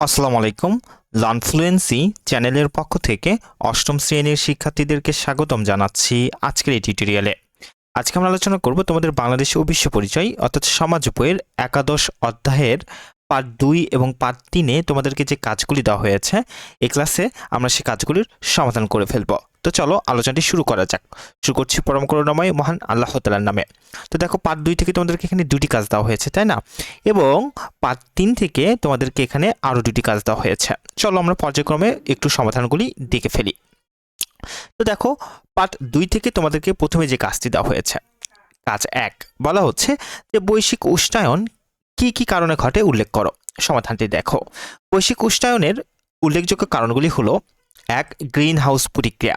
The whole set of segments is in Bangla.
আসসালামু আলাইকুম। লানফ্লুয়েন্সি চ্যানেলের পক্ষ থেকে অষ্টম শ্রেণির শিক্ষার্থীদেরকে স্বাগতম জানাচ্ছি আজকের এই টিউটোরিয়ালে আজকে আমরা আলোচনা করব তোমাদের বাংলাদেশ ও বিশ্ব পরিচয়, অর্থাৎ সমাজ বইয়ের একাদশ অধ্যায়ের পার্ট দুই এবং পার্ট তিনে তোমাদেরকে যে কাজগুলি দেওয়া হয়েছে এ ক্লাসে আমরা সেই কাজগুলির সমাধান করে ফেলব। তো চলো আলোচনাটি শুরু করা যাক। শুরু করছি পরম করুণাময় মহান আল্লাহ তালার নামে। তো দেখো পার্ট দুই থেকে তোমাদেরকে এখানে দুটি কাজ দেওয়া হয়েছে, তাই না? এবং পার্ট তিন থেকে তোমাদেরকে এখানে আরও দুটি কাজ দেওয়া হয়েছে। চলো আমরা পর্যায়ক্রমে একটু সমাধানগুলি দেখে ফেলি। তো দেখো পার্ট দুই থেকে তোমাদেরকে প্রথমে যে কাজটি দেওয়া হয়েছে, কাজ এক, বলা হচ্ছে যে বৈশ্বিক উষ্ণায়ন কি কি কারণে ঘটে উল্লেখ করো। সমাধানটি দেখো, বৈশ্বিক উষ্ণায়নের উল্লেখযোগ্য কারণগুলি হলো, এক গ্রিন হাউস প্রতিক্রিয়া।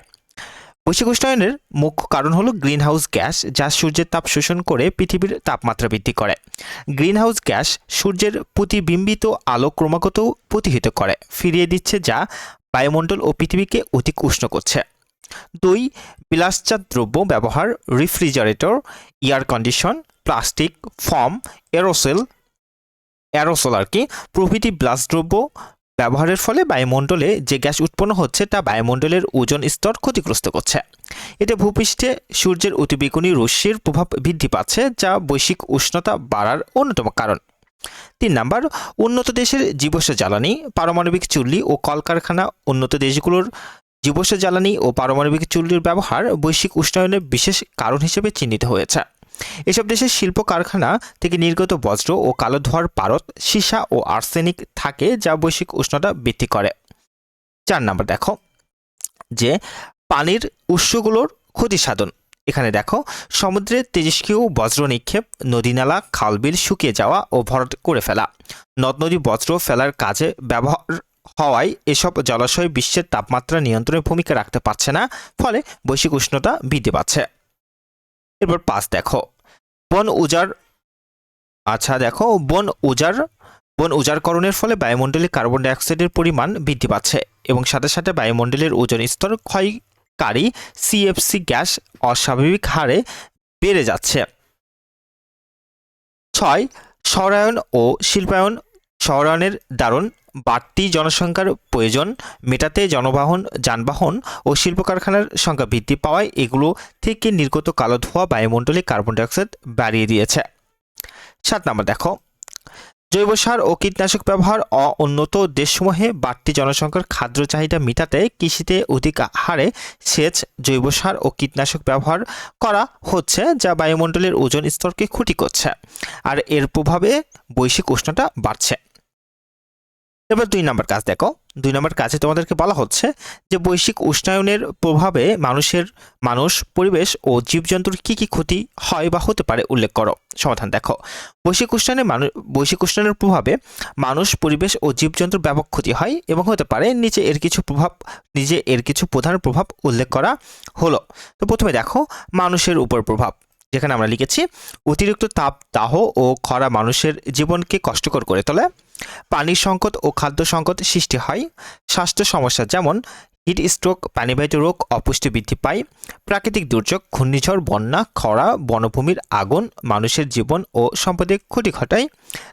বৈশ্বিক উষ্ণায়নের মুখ্য কারণ হলো গ্রিন হাউস গ্যাস, যা সূর্যের তাপ শোষণ করে পৃথিবীর তাপমাত্রা বৃদ্ধি করে। গ্রিন হাউস গ্যাস সূর্যের প্রতিবিম্বিত আলো ক্রমাগত প্রতিহিত করে, ফিরিয়ে দিচ্ছে যা বায়ুমণ্ডল ও পৃথিবীকে অধিক উষ্ণ করছে। দুই বিলাসজাত দ্রব্য ব্যবহার, refrigerator, air condition, plastic, foam, aerosol aerosol আর কি, প্রভৃতি ব্লাসদ্রব্য ব্যবহারের ফলে বায়ুমণ্ডলে যে গ্যাস উৎপন্ন হচ্ছে তা বায়ুমণ্ডলের ওজন স্তর ক্ষতিগ্রস্ত করছে। এতে ভূপৃষ্ঠে সূর্যের অতিবেগুনি রশ্মির প্রভাব বৃদ্ধি পাচ্ছে, যা বৈশ্বিক উষ্ণতা বাড়ার অন্যতম কারণ। তিন নাম্বার, উন্নত দেশের জীবাশ্ম জ্বালানি, পারমাণবিক চুল্লি ও কলকারখানা উন্নত দেশগুলোর জীবাশ্ম জ্বালানি ও পারমাণবিক চুল্লির ব্যবহার বৈশ্বিক উষ্ণায়নের বিশেষ কারণ হিসেবে চিহ্নিত হয়েছে। এসব দেশের শিল্প কারখানা থেকে নির্গত বজ্র ও কালো ধোয়ার পারত সীসা ও আর্সেনিক থাকে যা বৈশ্বিক উষ্ণতা বৃদ্ধি করে। চার নাম্বার দেখো, যে পানির উৎসগুলোর ক্ষতি সাধন এখানে দেখো সমুদ্রের তেজস্ক্রিয় বজ্র নিক্ষেপ, নদীনালা, খালবিল শুকিয়ে যাওয়া ও ভরাট করে ফেলা। নদ নদী বজ্র ফেলার কাজে ব্যবহার হওয়ায় এসব জলাশয় বিশ্বের তাপমাত্রা নিয়ন্ত্রণে ভূমিকা রাখতে পারছে না, ফলে বৈশ্বিক উষ্ণতা বৃদ্ধি পাচ্ছে। এরপর পাঁচ দেখো। বন উজাড় আচ্ছা দেখো, বন উজাড়, বন উজাড়করণের ফলে বায়ুমণ্ডলে কার্বন ডাইঅক্সাইডের পরিমাণ বৃদ্ধি পাচ্ছে এবং সাথে সাথে বায়ুমণ্ডলের ওজন স্তর ক্ষয়কারী সিএফসি গ্যাস অস্বাভাবিক হারে বেড়ে যাচ্ছে। ছয় শহরায়ন ও শিল্পায়ন শহরায়নের দারুণ বাড়তি জনসংখ্যার প্রয়োজন, মেটাতে জনবাহন, যানবাহন ও শিল্প কারখানার সংখ্যা বৃদ্ধি পাওয়ায় এগুলো থেকে নির্গত কালো ধোঁয়া বায়ুমণ্ডলে কার্বন ডাইঅক্সাইড বাড়িয়ে দিয়েছে। সাত নম্বর দেখো। জৈব সার ও কীটনাশক ব্যবহার অউন্নত দেশসমূহে বাড়তি জনসংখ্যার খাদ্য চাহিদা মেটাতে কৃষিতে অধিক হারে সেচ, জৈব সার ও কীটনাশক ব্যবহার করা হচ্ছে, যা বায়ুমণ্ডলের ওজন স্তরকে ক্ষতি করছে। আর এর প্রভাবে বৈশ্বিক উষ্ণতা বাড়ছে। এবার দুই নম্বর কাজ দেখো। দুই নম্বর কাজে তোমাদেরকে বলা হচ্ছে যে বৈশ্বিক উষ্ণায়নের প্রভাবে মানুষের, মানুষ, পরিবেশ ও জীবজন্তুর কি কি ক্ষতি হয় বা হতে পারে উল্লেখ করো। সমাধান দেখো। বৈশ্বিক উষ্ণায়নে মানুষ বৈশ্বিক উষ্ণায়নের প্রভাবে মানুষ, পরিবেশ ও জীবজন্তুর ব্যাপক ক্ষতি হয় এবং হতে পারে নিচে এর কিছু প্রভাব, নিজে এর কিছু প্রধান প্রভাব উল্লেখ করা হলো। তো প্রথমে দেখো, মানুষের উপর প্রভাব। যেখানে আমরা লিখেছি, অতিরিক্ত তাপ, দাহ ও খরা মানুষের জীবনকে কষ্টকর করে তোলে। পানির সংকট ও খাদ্য সংকট সৃষ্টি হয়। স্বাস্থ্য সমস্যা যেমন হিট স্ট্রোক পানিবাহিত রোগ, অপুষ্টি বৃদ্ধি পায়। প্রাকৃতিক দুর্যোগ, ঘূর্ণিঝড়, বন্যা, খরা, বনভূমির আগুন, মানুষের জীবন ও সম্পদের ক্ষতি ঘটায়।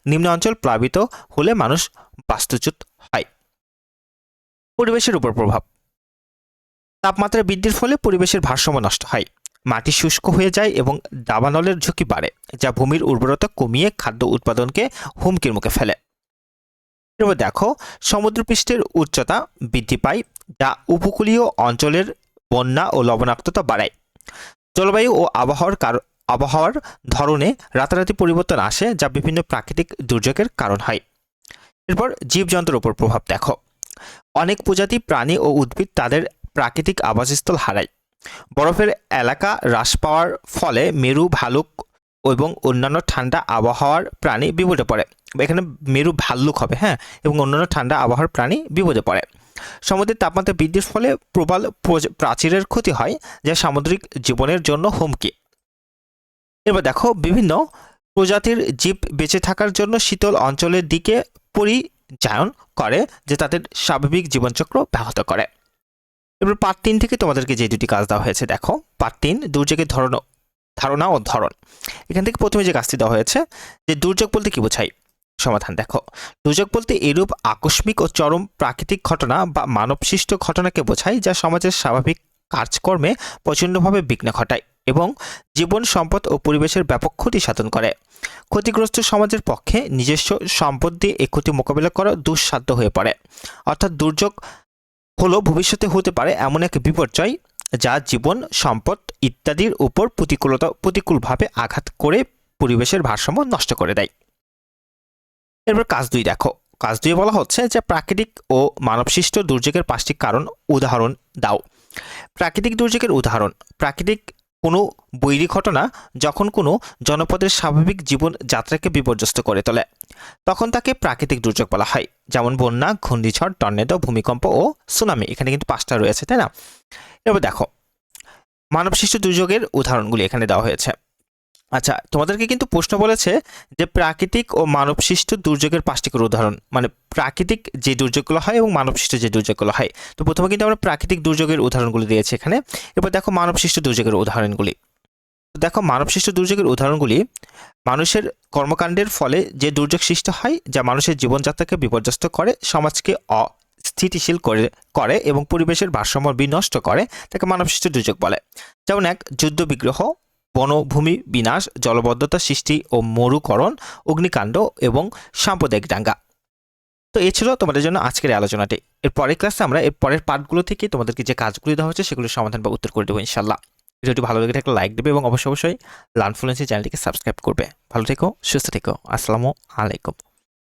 নিম্ন অঞ্চল প্লাবিত হলে মানুষ বাস্তুচ্যুত হয়। পরিবেশের উপর প্রভাব। তাপমাত্রা বৃদ্ধির ফলে পরিবেশের ভারসাম্য নষ্ট হয়। মাটি শুষ্ক হয়ে যায় এবং দাবানলের ঝুঁকি বাড়ে, যা ভূমির উর্বরতা কমিয়ে খাদ্য উৎপাদনকে হুমকির মুখে ফেলে। দেখো, সমুদ্রপৃষ্ঠের উচ্চতা বৃদ্ধি পায়, যা উপকূলীয় অঞ্চলের বন্যা ও লবণাক্ততা বাড়ায়। জলবায়ু ও আবহাওয়ার আবহাওয়ার ধরনে রাতারাতি পরিবর্তন আসে, যা বিভিন্ন প্রাকৃতিক দুর্যোগের কারণ হয়। এরপর জীবজন্তুর উপর প্রভাব দেখো। অনেক প্রজাতি, প্রাণী ও উদ্ভিদ তাদের প্রাকৃতিক আবাসস্থল হারায়। বরফের এলাকা হ্রাস পাওয়ার ফলে মেরু, ভালুক এবং অন্যান্য ঠান্ডা আবহাওয়ার প্রাণী বিপদে পড়ে। এখানে মেরু ভাল্লুক হবে হ্যাঁ এবং অন্যান্য ঠান্ডা আবহাওয়ার প্রাণী বিপদে পড়ে। সমুদ্রের তাপমাত্রা বৃদ্ধির ফলে প্রবল প্রাচীরের ক্ষতি হয়, যা সামুদ্রিক জীবনের জন্য হুমকি। এবার দেখো, বিভিন্ন প্রজাতির জীব বেঁচে থাকার জন্য শীতল অঞ্চলের দিকে পরিচায়ন করে, যে তাদের স্বাভাবিক জীবনচক্র ব্যাহত করে। এবার পার্ট তিন থেকে তোমাদেরকে যে দুটি কাজ দেওয়া হয়েছে, দেখো। পার্ট তিন, দুর্যোগের ধরন ধারণা ও ধরন এখান থেকে প্রথমে যে কাজটি দেওয়া হয়েছে, যে দুর্যোগ বলতে কি বোঝায়? সমাধান। দেখো দুর্যোগ বলতে এরূপ আকস্মিক ও চরম প্রাকৃতিক ঘটনা বা মানবসৃষ্ট ঘটনাকে বোঝায় যা সমাজের স্বাভাবিক কাজকর্মে প্রচণ্ডভাবে বিঘ্ন ঘটায় এবং জীবন, সম্পদ ও পরিবেশের ব্যাপক ক্ষতি সাধন করে। ক্ষতিগ্রস্ত সমাজের পক্ষে নিজস্ব সম্পদ দিয়ে এই ক্ষতি মোকাবিলা করা দুঃসাধ্য হয়ে পড়ে। অর্থাৎ দুর্যোগ হলো ভবিষ্যতে হতে পারে এমন এক বিপর্যয় যা জীবন, সম্পদ ইত্যাদির উপর প্রতিকূলতা, প্রতিকূলভাবে আঘাত করে পরিবেশের ভারসাম্য নষ্ট করে দেয়। এরপর কাজ দুই, দেখো। কাজ দুই বলা হচ্ছে যে প্রাকৃতিক ও মানবসৃষ্ট দুর্যোগের পাঁচটি কারণ, উদাহরণ দাও। প্রাকৃতিক দুর্যোগের উদাহরণ, প্রাকৃতিক কোনো বৈরী ঘটনা যখন কোনো জনপদের স্বাভাবিক জীবন যাত্রাকে বিপর্যস্ত করে তোলে, তখন তাকে প্রাকৃতিক দুর্যোগ বলা হয়। যেমন বন্যা, ঘূর্ণিঝড়, টর্নেডো, ভূমিকম্প ও সুনামি, এখানে কিন্তু পাঁচটা রয়েছে, তাই না? এবার দেখো, মানবসৃষ্ট দুর্যোগের উদাহরণগুলি এখানে দেওয়া হয়েছে। আচ্ছা তোমাদেরকে কিন্তু প্রশ্ন বলেছে যে প্রাকৃতিক ও মানবসৃষ্ট দুর্যোগের পাঁচটি করে উদাহরণ। মানে প্রাকৃতিক যে দুর্যোগগুলো হয় এবং মানবসৃষ্ট যে দুর্যোগগুলো হয়। তো প্রথমে কিন্তু আমরা প্রাকৃতিক দুর্যোগের উদাহরণগুলি দিয়েছি এখানে। এবার দেখো মানবসৃষ্ট দুর্যোগের উদাহরণগুলি। দেখো মানবসৃষ্ট দুর্যোগের উদাহরণগুলি, মানুষের কর্মকাণ্ডের ফলে যে দুর্যোগ সৃষ্টি হয়, যা মানুষের জীবনযাত্রাকে বিপর্যস্ত করে, সমাজকে অস্থিতিশীল করে করে এবং পরিবেশের ভারসাম্য বিনষ্ট করে, তাকে মানবসৃষ্ট দুর্যোগ বলে। যেমন এক যুদ্ধ বিগ্রহ বনভূমি বিনাশ, জলবদ্ধতা সৃষ্টি ও মরুকরণ, অগ্নিকাণ্ড এবং সাম্প্রদায়িক দাঙ্গা। তো এ ছিল তোমাদের জন্য আজকের আলোচনাটি। এর পরের ক্লাসে আমরা এর পরের পার্টগুলো থেকে তোমাদেরকে যে কাজগুলি দেওয়া হচ্ছে সেগুলোর সমাধান বা উত্তর করে দেবো ইনশাল্লাহ ভিডিওটি ভালো লেগে থাকলে লাইক দেবে এবং অবশ্যই অবশ্যই লার্ন ফ্লুয়েন্সি চ্যানেলটিকে সাবস্ক্রাইব করবে। ভালো থেকো, সুস্থ থেকো। আসসালামু আলাইকুম।